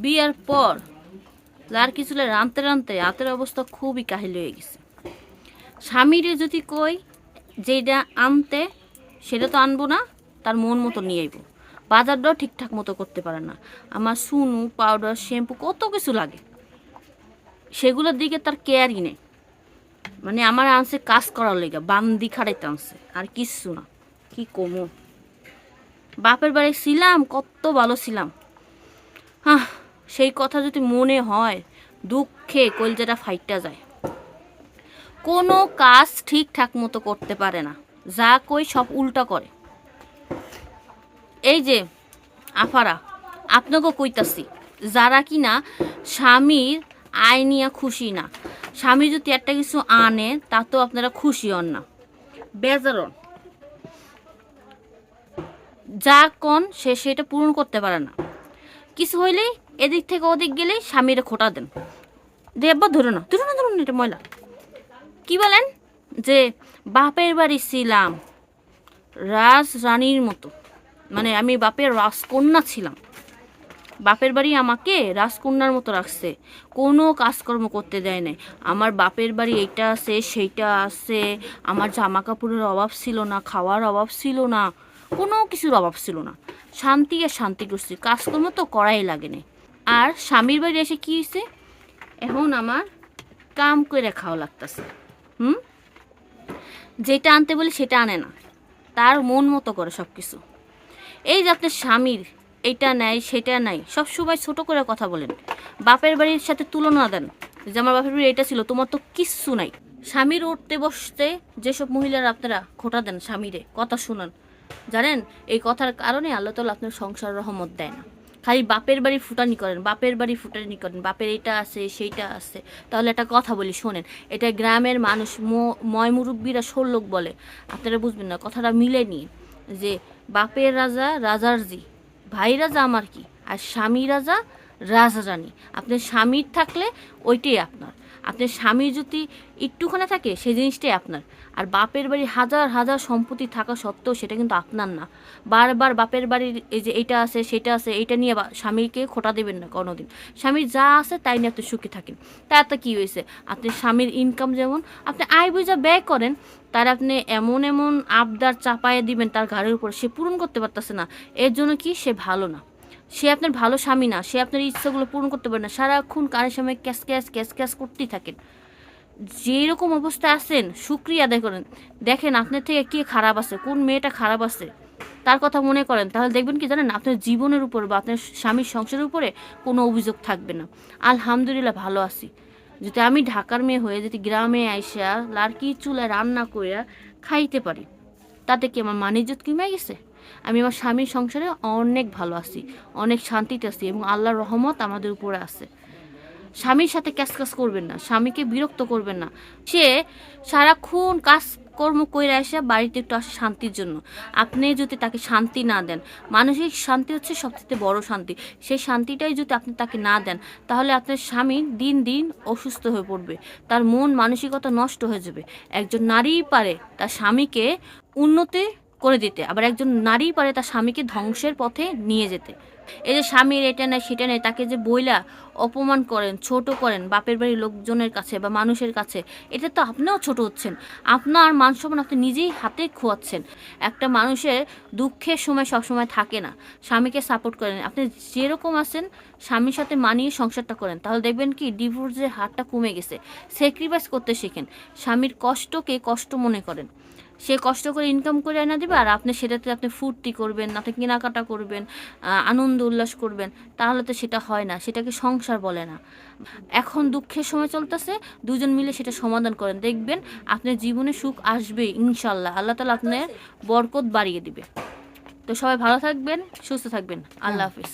বিয়ার পর লার কিছুলে রানতে রানতে হাতের অবস্থা খুবই কাহিল হয়ে গেছে। স্বামীরে যদি কই যেটা আনতে, সেটা তো আনব না, তার মন মতো নিয়ে আইব। বাজারটাও ঠিকঠাক মতো করতে পারে না। আমার সুনু, পাউডার, শ্যাম্পু কত কিছু লাগে। সেগুলোর দিকে তার কেয়ারই নেই। মানে আমার আনছে কাজ করার লেগে, বান্দি খাড়াইতে আনছে। আর কিচ্ছু না। কি কমো? বাপের বাড়ি ছিলাম, কত ভালো ছিলাম। হ্যাঁ সেই কথা যদি মনে হয়, দুঃখে কলজাটা ফাইটটা যায়। কোনো কাজ ঠিকঠাক মতো করতে পারে না। যা কই সব উল্টা করে। এই যে, আফারা, আপনাকেও কইতাছি, যারা কি না স্বামীর আয় নিয়ে খুশি না, স্বামী যদি একটা কিছু আনে তাতেও আপনারা খুশি হন না। বেজারন যা কন, সে সেটা পূরণ করতে পারে না। কিছু হইলেই এদিক থেকে ওদিক গেলেই স্বামীরে খোটা দেন। দেব ধরে না। ধরে না ধরুন এটা ময়লা। কি বলেন? যে বাপের বাড়ি ছিলাম, রাজ রানীর মতো। মানে আমি বাপের রাজকন্যা ছিলাম। বাপের বাড়ি আমাকে রাজকন্যার মতো রাখছে। কোনো কাজকর্ম করতে দেয় নাই। আমার বাপের বাড়ি এইটা আছে, সেইটা আছে। আমার জামা কাপড়ের অভাব ছিল না, খাওয়ার অভাব ছিল না। কোনো কিছুর অভাব ছিল না। শান্তি আর শান্তি করছি কাজকর্ম তো করাই লাগে নাই। আর স্বামীর বাড়ি এসে কি হয়েছে এখন আমার কাম করে খাওয়া লাগতেছে। হুম? যেটা আনতে বলি সেটা আনে না। তার মন মতো করে সব কিছু এই যে আপনার স্বামীর এইটা নাই, সেটা নাই, সব সময় ছোট করে কথা বলেন। বাপের বাড়ির সাথে তুলনা দেন। যে আমার বাপের বাড়ি এটা ছিল, তোমার তো কিচ্ছু নাই। স্বামীর উঠতে বসতে যেসব মহিলারা আপনারা খোটা দেন স্বামীরে, কথা শুনান। জানেন, এই কথার কারণে আল্লাহ তালা আপনার সংসার রহমত দেয় না। খালি বাপের বাড়ি ফুটানি করেন, বাপের বাড়ি ফুটানি করেন, বাপের এটা আছে, সেইটা আছে। তাহলে একটা কথা বলি, শোনেন, এটা গ্রামের মানুষ ময় মুরব্বীরা ষোলোক বলে, আপনারা বুঝবেন না, কথাটা মিলে নিয়ে, যে বাপের রাজা রাজার জি, ভাই রাজা আমার কি, আর স্বামী রাজা রাজা রানী। আপনার স্বামীর থাকলে ওইটাই আপনার। আপনার স্বামী যদি একটুখানে থাকে, সেই জিনিসটাই আপনার। আর বাপের বাড়ি হাজার হাজার সম্পত্তি থাকা সত্ত্বেও সেটা কিন্তু আপনার না। বারবার বাপের বাড়ির এই যে এটা আছে, সেটা আছে এইটা নিয়ে স্বামীকে খোটা দেবেন না কোনোদিন। স্বামীর যা আছে তাই নিয়ে আপনি সুখে থাকেন। তাতে কি হয়েছে? আপনি স্বামীর ইনকাম যেমন, আপনি আয় বুঝা ব্যয় করেন, তার আপনি এমন এমন আবদার চাপায় দিবেন তার ঘাড়ের উপর। সে পূরণ করতে পারতেছে না। এর জন্য কি? সে ভালো না। সে আপনার ভালো স্বামী না, সে আপনার ইচ্ছাগুলো পূরণ করতে পারে না। সারাক্ষণ কানের সময় ক্যাশ ক্যাশ ক্যাশ ক্যাশ করতেই থাকেন। যেই রকম অবস্থায় আছেন সুক্রিয়া আদায় করেন। দেখেন আপনার থেকে কে খারাপ আছে, কোন মেয়েটা খারাপ আছে, তার কথা মনে করেন। তাহলে দেখবেন কি জানেন, আপনার জীবনের উপর বা আপনার স্বামীর সংসারের উপরে কোনো অভিযোগ থাকবে না। আলহামদুলিল্লাহ ভালো আছি। যদি আমি ঢাকার মেয়ে হয়ে যদি গ্রামে আইসা, লাড়কি চুলায় রান্না করিয়া খাইতে পারি, তাতে কি আমার মান ইজ্জত কমে গেছে? আমি আমার স্বামীর সংসারে অনেক ভালো আছি, অনেক শান্তিতে আছি এবং আল্লাহর রহমত আমাদের উপরে আছে। স্বামীর সাথে ক্যাস ক্যাস করবেন না, স্বামীকে বিরক্ত করবেন না। সে সারাক্ষণ কাজকর্ম করে আসে বাড়িতে একটু আসে শান্তির জন্য। আপনি যদি তাকে শান্তি না দেন, মানসিক শান্তি হচ্ছে সবথেকে বড় শান্তি। সেই শান্তিটাই যদি আপনি তাকে না দেন, তাহলে আপনার স্বামী দিন দিন অসুস্থ হয়ে পড়বে, তার মন মানসিকতা নষ্ট হয়ে যাবে। একজন নারীই পারে তার স্বামীকে উন্নতি করে দিতে। আবার একজন নারী পারে তার স্বামীকে ধ্বংসের পথে নিয়ে যেতে। এই যে স্বামীর এটা নেই সেটা নেই তাকে যে বইলা অপমান করেন, ছোট করেন বাপের বাড়ির লোকজনের কাছে বা মানুষের কাছে, এটা তো আপনিও ছোট হচ্ছেন। আপনার মান সম্মান আপনি নিজেই হাতে খোয়াচ্ছেন। একটা মানুষের দুঃখের সময় সবসময় থাকে না। স্বামীকে সাপোর্ট করেন। আপনি যেরকম আছেন, স্বামীর সাথে মানিয়ে সংসারটা করেন। তাহলে দেখবেন কি ডিভোর্সের হারটা কমে গেছে। স্যাক্রিফাইস করতে শেখেন। স্বামীর কষ্টকে কষ্ট মনে করেন। সে কষ্ট করে ইনকাম করে এনে দেবে আর আপনি সেটাতে আপনি ফুর্তি করবেন আপনি কেনাকাটা করবেন আনন্দ উল্লাস করবেন তাহলে তো সেটা হয় না সেটাকে সংসার বলে না। এখন দুঃখের সময় চলতেছে দুজন মিলে সেটা সমাধান করেন। দেখবেন আপনার জীবনে সুখ আসবে ইনশাল্লাহ। আল্লাহ তালা আপনার বরকত বাড়িয়ে দিবে। তো সবাই ভালো থাকবেন সুস্থ থাকবেন। আল্লাহ হাফিজ।